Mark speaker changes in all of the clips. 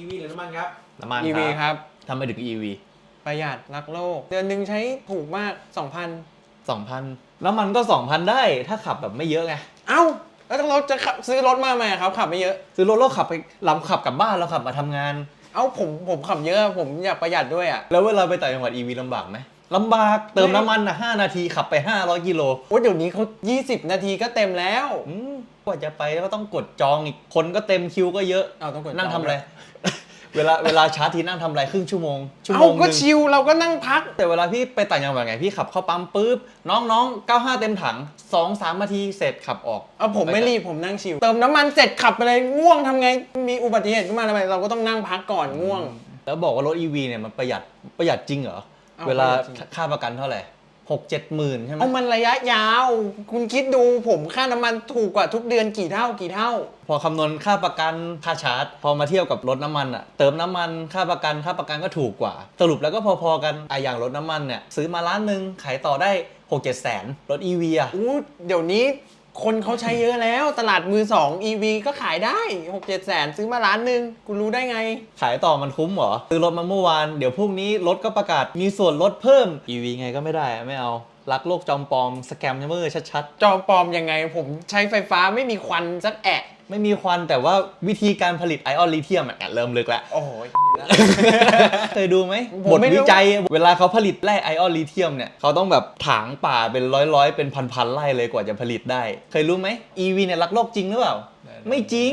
Speaker 1: EV หรือน้ำมันครับ
Speaker 2: น้ำมัน
Speaker 3: EV ครับ
Speaker 2: ทำไมถึง EV
Speaker 3: ประหยัดรักโลก เดือนหนึ่งใช้ถูกมาก 2,000
Speaker 2: 2,000 แล้วมันก็ 2,000 ได้ ถ้าขับแบบไม่เยอะไง
Speaker 3: เอ้า แล้วเราจะขับซื้อรถมาไหมครับ ขับไม่เยอะ
Speaker 2: ซื้อรถเราขับไปเราขับกลับบ้านเราขับมาทำงาน
Speaker 3: เอ้าผมผมขับเยอะ ผมอยากประหยัดด้วยอะ
Speaker 2: แล้วเวลาไปต่างจังหวัด EV ลำบากไหม ลำบากเติมน้ำมันนะ5นาทีขับไป 500 กิโล
Speaker 3: โอ้ยเดี๋ยวนี้เขา20 นาทีก็เต็มแล้ว
Speaker 2: อืมกว่าจะไปก็ต้องกดจองอีกคนก็เต็มคิวก็เยอะ
Speaker 3: เอาต้องกด
Speaker 2: นั่ง
Speaker 3: จ
Speaker 2: ทำ
Speaker 3: อง
Speaker 2: อะไรเวลาเวลาชาร์จทีนั่งทำอะไรครึ่งชั่วโมงชั่วโม
Speaker 3: เอ้าง
Speaker 2: ห
Speaker 3: ก็
Speaker 2: นึ่ง
Speaker 3: ชิลเราก็นั่งพัก
Speaker 2: แต่เวลาพี่ไปต่างจังหวัดไงพี่ขับเข้าปั๊มปุ๊บน้องน้อง95 เต็มถัง 2 3นาทีเสร็จขับออก
Speaker 3: เอาผมไม่รีบผมนั่งชิลเติมน้ำมันเสร็จขับไปเลยง่วงทำไงมีอุบัติเหตุขึ้นมาทำไมเราก็ต้องนั่งพักก่อนง่วง
Speaker 2: แล้วบอกว่ารถ EV เนี่ยมันประหยัดประหยัดจริงเหรอ
Speaker 3: เอา
Speaker 2: เวลา
Speaker 3: ประหยัดจริง
Speaker 2: ค่าประกันเท่าไหร่หกเจ็ดหมื่นใช่ไหม
Speaker 3: เอามันระยะยาว คุณคิดดูผมค่าน้ำมันถูกกว่าทุกเดือนกี่เท่ากี่เท่า
Speaker 2: พอคำนวณค่าประกันค่าชาร์จ พอมาเทียบกับรถน้ำมันอะเติมน้ำมันค่าประกันค่าประกันก็ถูกกว่า สรุปแล้วก็พอๆกันอะอย่างรถน้ำมันเนี่ยซื้อมาล้านหนึ่งขายต่อได้หกเจ็ดแสนรถ EV อะ
Speaker 3: อู้เดี๋ยวนี้ คนเขาใช้เยอะแล้ว ตลาดมือสอง EV ก็ขายได้6 7แสนซื้อมาล้านหนึ่งคุณรู้ได้ไง
Speaker 2: ขายต่อมันคุ้มเหรอซื้อรถมาเมื่อวานเดี๋ยวพรุ่งนี้รถก็ประกาศมีส่วนลดเพิ่ม EV ไงก็ไม่ได้ไม่เอา รักโลกจอมปลอมสแกมเมอร์ชัด
Speaker 3: จอมปลอมยังไง ผมใช้ไฟฟ้าไม่มีควันสักแอะ
Speaker 2: ๆ ไม่มีควันแต่ว่าวิธีการผลิตไอออนลิเธียมอะเริ่มลึกแล้ว
Speaker 3: โอ้โห
Speaker 2: เคยดูไหม
Speaker 3: ผม
Speaker 2: บท
Speaker 3: ไม่รู้
Speaker 2: วิจัยเวลาเขาผลิตแร่ไอออนลิเธียมเนี่ยเขาต้องแบบถางป่าเป็นร้อยร้อยๆเป็นพันพันๆไร่เลยกว่าจะผลิตได้ เคยรู้ไหม EV เนี่ยรักโลกจริงหรือเปล่า ไม่จริง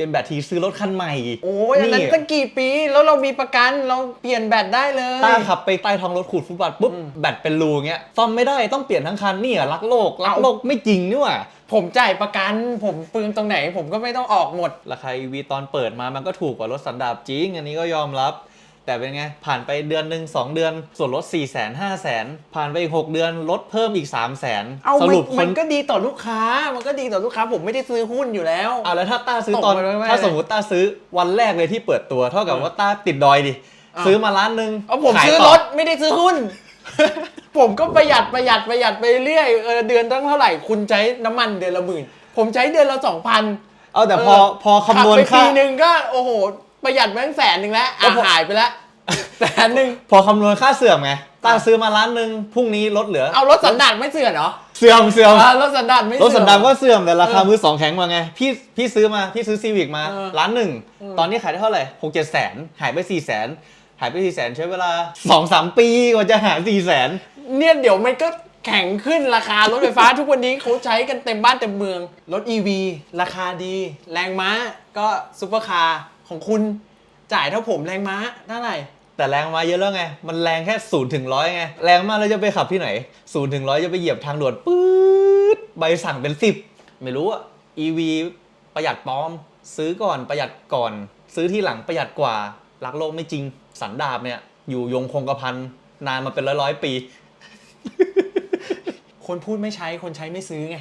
Speaker 2: เป็นแบตทีซื้อรถคันใหม่
Speaker 3: โอ้ยอันนั้นตั้งกี่ปีแล้วเรามีประกันเราเปลี่ยนแบตได้เลย
Speaker 2: ต้าขับไปใต้ท้องรถขูดฟุตบาทปุ๊บ
Speaker 3: อืม
Speaker 2: แบตเป็นรูเงี้ยซ่อมไม่ได้ต้องเปลี่ยนทั้งคันนี่อะรักโลกรัก
Speaker 3: เอา
Speaker 2: โลกไม่จริงนี่หว่า
Speaker 3: ผมจ่ายประกัน ผมเปลืองตรงไหน ผมก็ไม่ต้องออกหมด
Speaker 2: ราคา EV ตอนเปิดมามันก็ถูกกว่ารถสันดาปจริง อันนี้ก็ยอมรับ แต่เป็นไง ผ่านไปเดือนหนึ่ง2เดือน ส่วนลด4 0 0 0 0 0 5 0 0 0 0ผ่านไปอีก 6 เดือนลดเพิ่มอีก3 0 0 0 0 0
Speaker 3: เอา
Speaker 2: ส
Speaker 3: มัน
Speaker 2: รุปค
Speaker 3: มันนก็ดีต่อลูกค้า มันก็ดีต่อลูกค้า ผมไม่ได้ซื้อหุ้นอยู่แล้ว
Speaker 2: เอาแล้วถ้าต้าซื้อตอน
Speaker 3: ตกไปไม่ไม่
Speaker 2: ถ้าสมมติต้าซื้อวันแรกเลยที่เปิดตัว เท่ากับ
Speaker 3: เออ
Speaker 2: ว่าต้าติดดอยดิ
Speaker 3: อะ
Speaker 2: ซื้อมาล้านหนึ่ง
Speaker 3: เอาผม
Speaker 2: ขาย
Speaker 3: ซื้อ
Speaker 2: ต่
Speaker 3: รถไม่ได้ซื้อหุ้นผมก็ประหยัดประหยัดประหยัดไปเรื่อยเออเดือนตั้งเท่าไหร่ คุณใช้น้ำมันเดือนละหมื่นผมใช้เดือนละสองพัน
Speaker 2: เอาแต่พอพอคำนวณ
Speaker 3: ไป
Speaker 2: ค่า
Speaker 3: ปีหนึ่งก็โอ้โห ประหยัดไปตั้งแสนหนึ่งแล้วอะ
Speaker 2: ก็พอ
Speaker 3: หายไปแล้วแสนหนึ่ง
Speaker 2: พอคำนวณค่าเสื่อมไงต้าซื้อมาล้านหนึ่งพรุ่งนี้ลดเหลือ
Speaker 3: เอารถสันดาปไม่เสื่อมเหรอ
Speaker 2: เสื่อมเสื่อม
Speaker 3: อ่ารถสันดาปไม่
Speaker 2: ร
Speaker 3: เสื่อ
Speaker 2: ถ
Speaker 3: ม
Speaker 2: สันดาปก็เสื่อมแต่ราคา
Speaker 3: เออ
Speaker 2: มือสองแข็งมาไงพี่พี่ซื้อมาพี่ซื้อซีวิกมา
Speaker 3: เออ
Speaker 2: ล้านหนึ่ง
Speaker 3: อืม
Speaker 2: ตอนนี้ขายได้เท่าไหร่หกเจ็ดแสนหายไปสี่แสนหายไปสี่แสนใช้เวลาสองสามปีกว่าจะหาสี่แสน
Speaker 3: เนี่ยเดี๋ยวมันก็แข่งขึ้นราคารถไฟฟ้าทุกวันนี้เขาใช้กันเต็มบ้านเต็มเมือง รถ EV ราคาดี แรงม้าก็ซุปเปอร์คาร์ ของคุณจ่ายเท่าผมแรงม้าเท่าไหร่
Speaker 2: แต่แรงมาเยอะแล้วไง มันแรงแค่ศูนย์ถึงร้อยไง แรงมากแล้วจะไปขับที่ไหนศูนย์ถึงร้อยจะไปเหยียบทางด่วนปื๊ดใบสั่งเป็นสิบไม่รู้อะ EV ประหยัดปลอม ซื้อก่อนประหยัดก่อน ซื้อที่หลังประหยัดกว่า รักโลกไม่จริง สันดาบเนี่ย อยู่ยงคงกระพันนานมาเป็นร้อยร้อยๆปี
Speaker 3: คนพูดไม่ใช้คนใช้ไม่ซื้อไง